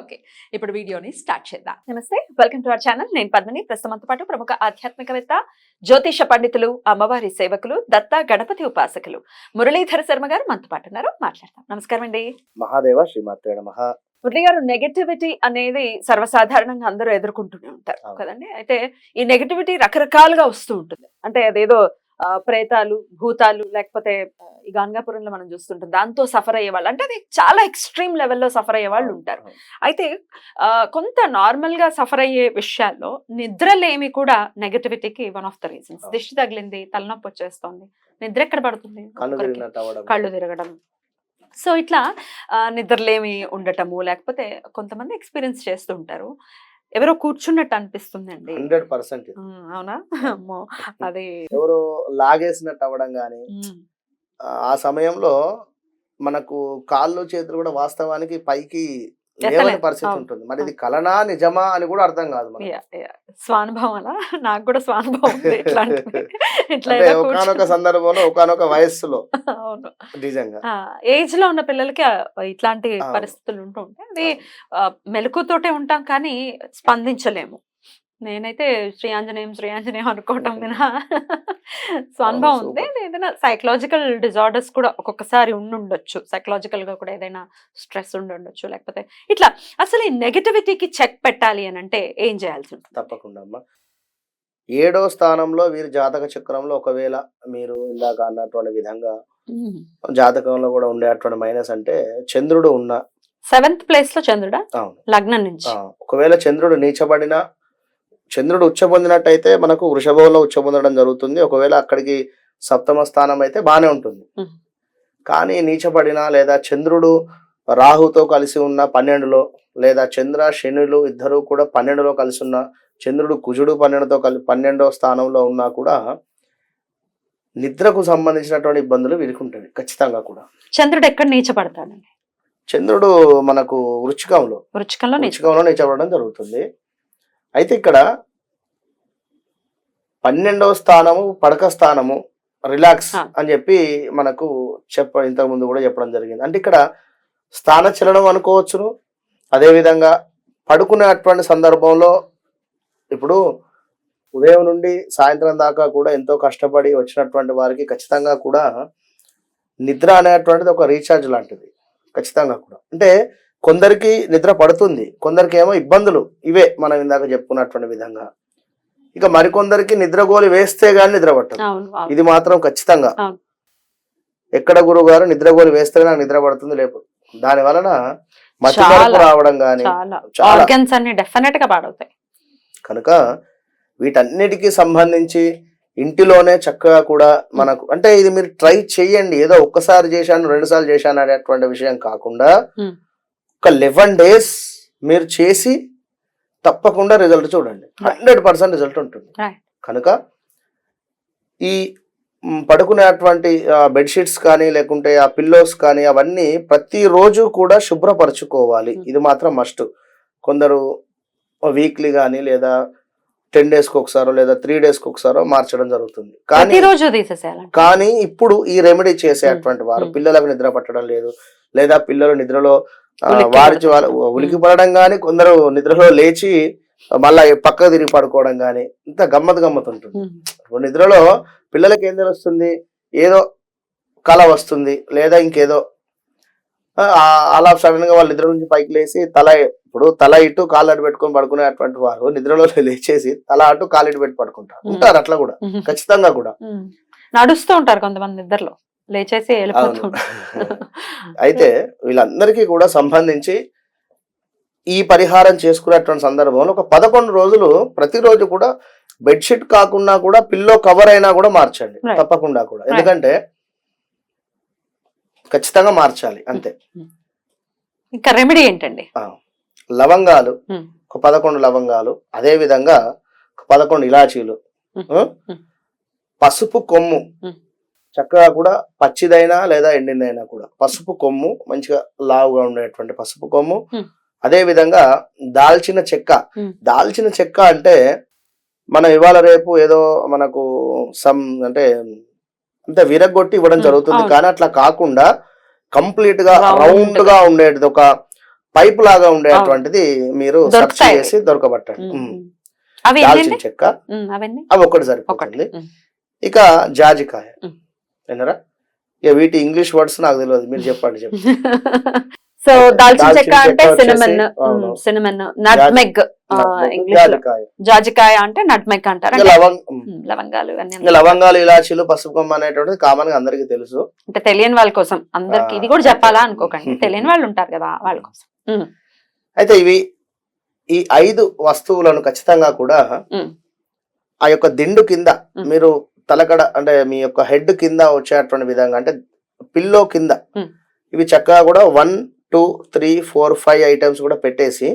Okay ఇప్పుడు వీడియోని start చేద్దాం. నమస్తే వెల్కమ్ టు అవర్ ఛానల్. నేను పద్మిని. ప్రస్తుతంతో పాటు ప్రముఖ ఆధ్యాత్మికవేత్త జ్యోతిష పండితులు అమ్మవారి సేవకులు దత్త గణపతి ఉపాసకులు మురళీధర శర్మ గారు మనతో పాటు ఉన్నారు. మాట్లాడతాం నమస్కారం అండి. మహాదేవ శ్రీమాత్రే నమ. మురళి గారు నెగటివిటీ అనేది సర్వసాధారణంగా అందరూ ఎదుర్కొంటూనే ఉంటారు. కదండి? అయితే ఈ నెగటివిటీ రకరకాలుగా వస్తూ ఉంటుంది. అంటే అదేదో ప్రేతాలు భూతాలు లేకపోతే ఈ గాన్గాపురంలో మనం చూస్తుంటాం దాంతో సఫర్ అయ్యే వాళ్ళు. అంటే అది చాలా ఎక్స్ట్రీమ్ లెవెల్లో సఫర్ అయ్యే వాళ్ళు ఉంటారు. అయితే కొంత నార్మల్గా సఫర్ అయ్యే విషయాల్లో నిద్రలేమి కూడా నెగటివిటీకి వన్ ఆఫ్ ద రీజన్స్. దిష్టి తగిలింది తలనొప్పి వచ్చేస్తుంది నిద్ర ఎక్కడ పడుతుంది? కళ్ళు తిరగడం. సో ఇట్లా నిద్రలేమి ఉండటము లేకపోతే కొంతమంది ఎక్స్పీరియన్స్ చేస్తూ ఉంటారు. ఎవరో కూర్చున్నట్టు అనిపిస్తుందండి. Hundred percent. అవునా? అమ్మో! అది ఎవరో లాగేసినట్టు అవ్వడం కానీ ఆ సమయంలో మనకు కాళ్ళు చేతులు కూడా వాస్తవానికి పైకి లేవని. పరిస్థితి. ఉంటుంది? మరి ఇది కలనా నిజమా అని కూడా అర్థం కాదు. స్వానుభవం అలా నాకు కూడా స్వానుభవం ఒకనొక సందర్భంలో ఒకనొక వయస్సులో. అవును. నిజంగా. ఏజ్లో ఉన్న పిల్లలకి ఇట్లాంటి. పరిస్థితులు ఉంటూ ఉంటాయి. అది మెలకుతోటే ఉంటాం కానీ స్పందించలేము. నేనైతే శ్రీ ఆంజనేయం శ్రీ ఆంజనేయం అనుకోవటం వినా. స్వానుభవం ఉంది. super. ఏదైనా సైకలాజికల్ డిజార్డర్స్ కూడా ఒక్కొక్కసారి ఉండుండొచ్చు. సైకలాజికల్గా కూడా ఏదైనా స్ట్రెస్ ఉండుండొచ్చు. లేకపోతే ఇట్లా అసలు ఈ నెగటివిటీకి చెక్ పెట్టాలి అని అంటే ఏం చేయాల్సి ఉంటుంది? తప్పకుండా అమ్మా. ఏడో స్థానంలో వీరి జాతక చక్రంలో ఒకవేళ మీరు ఇందాక అన్నటువంటి విధంగా జాతకంలో కూడా ఉండేటువంటి మైనస్ అంటే చంద్రుడు ఉన్న సెవెంత్ ప్లేస్లో చంద్రుడా? లగ్నం నుంచి. ఒకవేళ చంద్రుడు నీచబడిన చంద్రుడు ఉచ్చ పొందినట్టయితే మనకు వృషభంలో ఉచ్చ పొందడం జరుగుతుంది. ఒకవేళ అక్కడికి సప్తమ స్థానం అయితే బాగానే ఉంటుంది. కానీ నీచబడిన లేదా చంద్రుడు రాహుతో కలిసి ఉన్న పన్నెండులో లేదా చంద్ర శనులు ఇద్దరు కూడా పన్నెండులో కలిసి ఉన్న చంద్రుడు కుజుడు పన్నెండుతో కలి పన్నెండో స్థానంలో ఉన్నా కూడా నిద్రకు సంబంధించినటువంటి ఇబ్బందులు వీరికి ఉంటాయి ఖచ్చితంగా కూడా. చంద్రుడు ఎక్కడ నీచపడతాడండి? చంద్రుడు మనకు వృచ్చికంలో వృచ్చికంలో నీచ వృచ్చికంలో నీచబడడం జరుగుతుంది. అయితే ఇక్కడ పన్నెండవ స్థానము పడక స్థానము రిలాక్స్. అని చెప్పి మనకు చెప్ప ఇంతకు ముందు కూడా చెప్పడం జరిగింది. అంటే ఇక్కడ స్థాన చలనం అనుకోవచ్చును. అదేవిధంగా పడుకునేటువంటి సందర్భంలో ఇప్పుడు ఉదయం నుండి సాయంత్రం దాకా కూడా ఎంతో కష్టపడి వచ్చినటువంటి వారికి ఖచ్చితంగా కూడా నిద్ర అనేటువంటిది ఒక రీఛార్జ్ లాంటిది. ఖచ్చితంగా కూడా. అంటే కొందరికి నిద్ర పడుతుంది కొందరికి ఏమో ఇబ్బందులు ఇవే మనం ఇందాక చెప్పుకున్నటువంటి విధంగా. ఇక మరికొందరికి నిద్రగోలి వేస్తే గానీ నిద్ర పట్టదు. ఇది మాత్రం ఖచ్చితంగా. ఎక్కడ గురువు గారు నిద్రగోలి వేస్తే నాకు నిద్ర పడుతుంది లేపు. దాని వలన రావడం గాని చాలా. చాలా. ఆర్గన్స్ అన్ని డెఫినెట్గా పాడవుతాయి. కనుక వీటన్నిటికీ సంబంధించి ఇంటిలోనే చక్కగా కూడా మనకు అంటే ఇది మీరు ట్రై చేయండి ఏదో ఒక్కసారి చేశాను రెండు సార్లు చేశాను అనేటువంటి విషయం కాకుండా. ఒక లెవెన్ డేస్ మీరు చేసి తప్పకుండా రిజల్ట్ చూడండి. హండ్రెడ్ పర్సెంట్ రిజల్ట్ ఉంటుంది. కనుక ఈ పడుకునేటువంటి బెడ్షీట్స్ కానీ లేకుంటే ఆ పిల్లోస్ కానీ అవన్నీ ప్రతిరోజు కూడా శుభ్రపరచుకోవాలి. Hmm. ఇది మాత్రం మస్ట్ కొందరు వీక్లీ కానీ లేదా టెన్ డేస్కి ఒకసారో లేదా త్రీ డేస్కి ఒకసారో మార్చడం జరుగుతుంది. కానీ కానీ ఇప్పుడు ఈ రెమెడీ చేసేటువంటి వారు Hmm. పిల్లలకు నిద్ర పట్టడం లేదు లేదా పిల్లలు నిద్రలో వారి ఉలికి పడడం కానీ కొందరు నిద్రలో లేచి మళ్ళా పక్కకు తిరిగి పడుకోవడం కానీ ఇంత గమ్మత్ గమ్మత్ ఉంటుంది. ఇప్పుడు నిద్రలో పిల్లలకి ఏం తెలుస్తుంది? ఏదో కళ వస్తుంది లేదా ఇంకేదో. అలా సడన్గా వాళ్ళ నిద్ర నుంచి పైకి లేచి తల ఇప్పుడు తల ఇటు కాళ్ళు అటు పెట్టుకొని పడుకునేటువంటి వారు నిద్రలో లేచేసి తల అటు కాలు ఇటు పెట్టి పడుకుంటారు. ఉంటారు అట్లా కూడా. ఖచ్చితంగా కూడా. నడుస్తూ ఉంటారు కొంతమంది నిద్రలో. లేచేసి అయితే వీళ్ళందరికీ కూడా సంబంధించి ఈ పరిహారం చేసుకునేటువంటి సందర్భంలో ఒక పదకొండు రోజులు ప్రతిరోజు కూడా బెడ్షీట్ కాకుండా కూడా పిల్లో కవర్ అయినా కూడా మార్చండి. తప్పకుండా కూడా ఎందుకంటే ఖచ్చితంగా మార్చాలి అంతే ఇంకా రెమెడీ ఏంటండి లవంగాలు ఉమ్. ఒక పదకొండు లవంగాలు అదే విధంగా పదకొండు ఇలాచీలు? ఉమ్. పసుపు కొమ్ము. చక్కగా కూడా పచ్చిదైనా లేదా ఎండిందైనా కూడా. పసుపు కొమ్ము మంచిగా లావుగా ఉండేటువంటి పసుపు కొమ్ము. అదే విధంగా దాల్చిన చెక్క. దాల్చిన చెక్క అంటే మనం ఇవాళ రేపు ఏదో మనకు సమ్ అంటే అంతే విరగొట్టి ఇవ్వడం జరుగుతుంది. కానీ అట్లా కాకుండా కంప్లీట్గా. రౌండ్గా ఉండేది ఒక పైప్ లాగా ఉండేటువంటిది మీరు సెర్చ్. చేసి దొరకబట్టండి. దాల్చిన చెక్క. అవి ఒకటి. సరిపోతుంది. ఇక జాజికాయ. విన్నారా? ఇక వీటి ఇంగ్లీష్ వర్డ్స్ నాకు తెలియదు మీరు చెప్పండి చెప్పండి. సో దాల్చిన చెక్క అంటే సినమన్. సినమన్ నట్మెగ్ ఇంగ్లీష్ జాజికాయ అంటే నట్మెగ్ అంటారు. లవంగాలు లవంగాలు ఇలాచీలు పసుపు కొమ్మ అనేటువంటిది కామన్గా అందరికీ తెలుసు. అంటే తెలియని వాళ్ళ కోసం. అందరికి ఇది కూడా చెప్పాలా. అనుకోకండి. తెలియని వాళ్ళు ఉంటారు కదా వాళ్ళ కోసం. అయితే ఇవి ఈ ఐదు వస్తువులను ఖచ్చితంగా కూడా ఆ యొక్క దిండు కింద. మీరు తలకడ అంటే మీ యొక్క హెడ్ కింద వచ్చేటువంటి విధంగా అంటే పిల్లో కింద. ఇవి చక్కగా కూడా one two three four five items కూడా పెట్టేసి.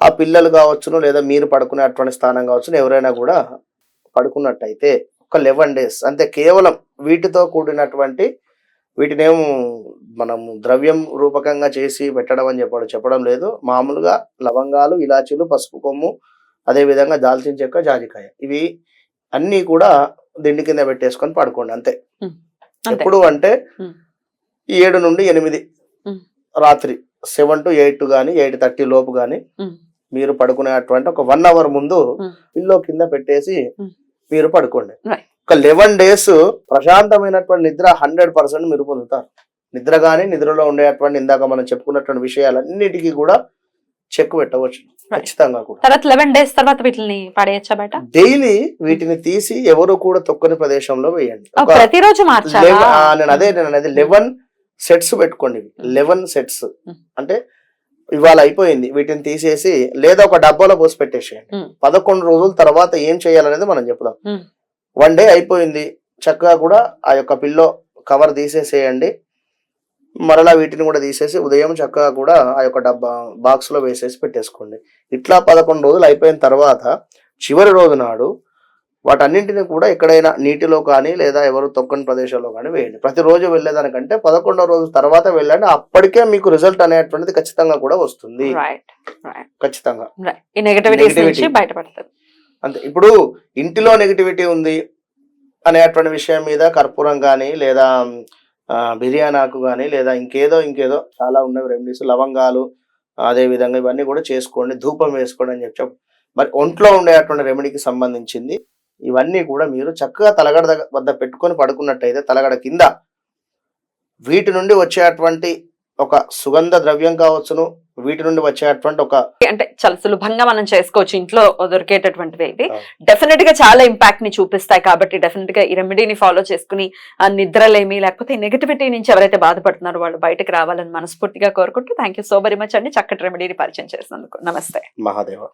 ఆ పిల్లలు కావచ్చును లేదా మీరు పడుకునేటువంటి స్థానం కావచ్చును ఎవరైనా కూడా పడుకున్నట్టయితే ఒక లెవెన్ డేస్ అంతే కేవలం వీటితో కూడినటువంటి వీటినేమో మనం ద్రవ్యం రూపకంగా చేసి పెట్టడం అని చెప్పడం చెప్పడం లేదు మామూలుగా లవంగాలు ఇలాచీలు పసుపు కొమ్ము అదే విధంగా దాల్చిన చెక్క జాజికాయ ఇవి అన్నీ కూడా దిండి కింద పెట్టేసుకొని పడుకోండి అంతే ఎప్పుడు అంటే ఏడు నుండి ఎనిమిది. రాత్రి సెవెన్ టు ఎయిట్ కానీ ఎయిట్ థర్టీ లోపు కానీ మీరు పడుకునేటువంటి ఒక వన్ అవర్ ముందు. పిల్లో కింద పెట్టేసి. మీరు పడుకోండి. ఒక లెవెన్ డేస్ ప్రశాంతమైనటువంటి నిద్ర హండ్రెడ్ పర్సెంట్ మీరు పొందుతారు నిద్ర కానీ నిద్రలో ఉండేటువంటి ఇందాక మనం చెప్పుకున్నటువంటి విషయాలన్నిటికీ కూడా చెక్ పెట్టవచ్చు ఖచ్చితంగా కూడా. తర్వాత లెవెన్ డేస్ తర్వాత వీటిని పడేయచ్చా బయట? డైలీ వీటిని తీసి ఎవరు కూడా తొక్కని ప్రదేశంలో వేయండి. ప్రతిరోజు మార్చాలా? నేను అదే నేను అనేది లెవెన్ సెట్స్ పెట్టుకోండి. Eleven sets. అంటే ఇవాళ అయిపోయింది. వీటిని తీసేసి లేదా ఒక డబ్బాలో పోసి పెట్టేసేయండి. పదకొండు రోజుల తర్వాత ఏం చేయాలనేది మనం చెప్దాం. వన్ డే అయిపోయింది. చక్కగా కూడా ఆ యొక్క పిల్లో కవర్ తీసేసేయండి. మరలా వీటిని కూడా తీసేసి ఉదయం చక్కగా కూడా ఆ యొక్క డబ్బా బాక్స్లో వేసేసి పెట్టేసుకోండి. ఇట్లా పదకొండు రోజులు అయిపోయిన తర్వాత చివరి రోజు నాడు వాటన్నింటిని కూడా ఎక్కడైనా నీటిలో కానీ లేదా ఎవరు తొక్కని ప్రదేశంలో కానీ వేయండి. ప్రతిరోజు వెళ్ళేదానికంటే పదకొండో రోజు తర్వాత వెళ్ళండి. అప్పటికే మీకు రిజల్ట్ అనేటువంటిది ఖచ్చితంగా కూడా వస్తుంది. ఖచ్చితంగా. అంతే. ఇప్పుడు ఇంటిలో నెగిటివిటీ ఉంది అనేటువంటి విషయం మీద కర్పూరం కానీ లేదా బిర్యానీ ఆకు కానీ లేదా ఇంకేదో ఇంకేదో చాలా ఉన్నవి రెమెడీస్ లవంగాలు అదే విధంగా ఇవన్నీ కూడా చేసుకోండి. ధూపం వేసుకోండి అని చెప్పి మరి ఒంట్లో ఉండేటువంటి రెమెడీకి సంబంధించింది. ఇవన్నీ కూడా మీరు చక్కగా తలగడ వద్ద పెట్టుకొని పడుకున్నట్టయితే తలగడ కింద వీటి నుండి వచ్చేటువంటి ఒక సుగంధ ద్రవ్యం కావచ్చును. వీటి నుండి వచ్చేటువంటి ఒక అంటే చాలా సులభంగా మనం చేసుకోవచ్చు ఇంట్లో దొరికేటటువంటివి ఇవి. అవును. డెఫినెట్గా చాలా ఇంపాక్ట్ని చూపిస్తాయి కాబట్టి డెఫినెట్గా ఈ రెమెడీని ఫాలో చేసుకుని ఆ నిద్రలేమి లేకపోతే నెగటివిటీ నుంచి ఎవరైతే బాధపడుతున్నారో వాళ్ళు బయటకు రావాలని మనస్ఫూర్తిగా కోరుకుంటూ thank you so very much అండి. చక్కటి రెమెడీని పరిచయం చేసినందుకు. నమస్తే. మహాదేవ.